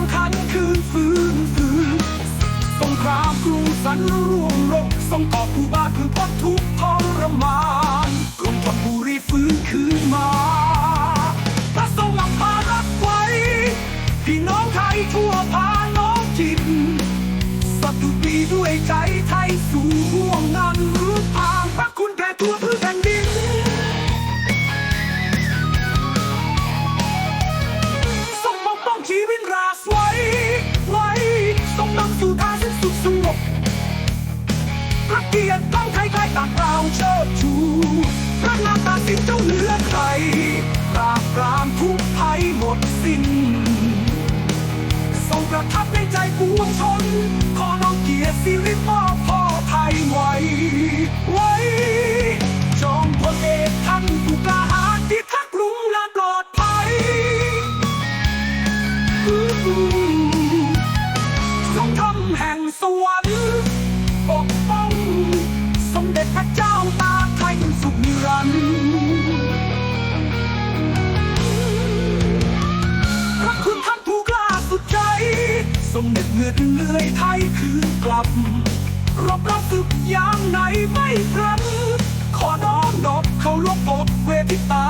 ำคัญคือฟื้นฟูสงครามกรุงสันร่วงรบส่งต่อผู้บาคือพ้นทุกทรมานกรุงธนบุรีฟื้นคืนมา พระทรงนำพารักไว้ พี่น้องไทยทั่วพาน้องจิตสดุดีด้วยใจไทยสู่ห่วงนั้นรู้ทางพระคุณแก่ตัวพื่อแผ่ สไว้ไว้ทรงนำสู่ทางสิ้นสุดสงบพระเกียรติต้องไทยใครต่างเราเชิดชูพระนามตาสินเจ้าเหนือใครปราบปรามทุกภัยหมดสิ้นทรงประทับในใจปวงชน ขอน้องเกียรติสิริ ทรงทำแห่งสวรรค์ปกป้อง สมเด็จพระเจ้าตากไทยสุขนิรันดร์พระคุณท่านผู้กล้าสุดใจ สมเด็จเงือดเหนื่อยไทยคืนกลับรบรับศึกยามไหนไม่พลันขอน้อมนบเขาลบบทเวทิตา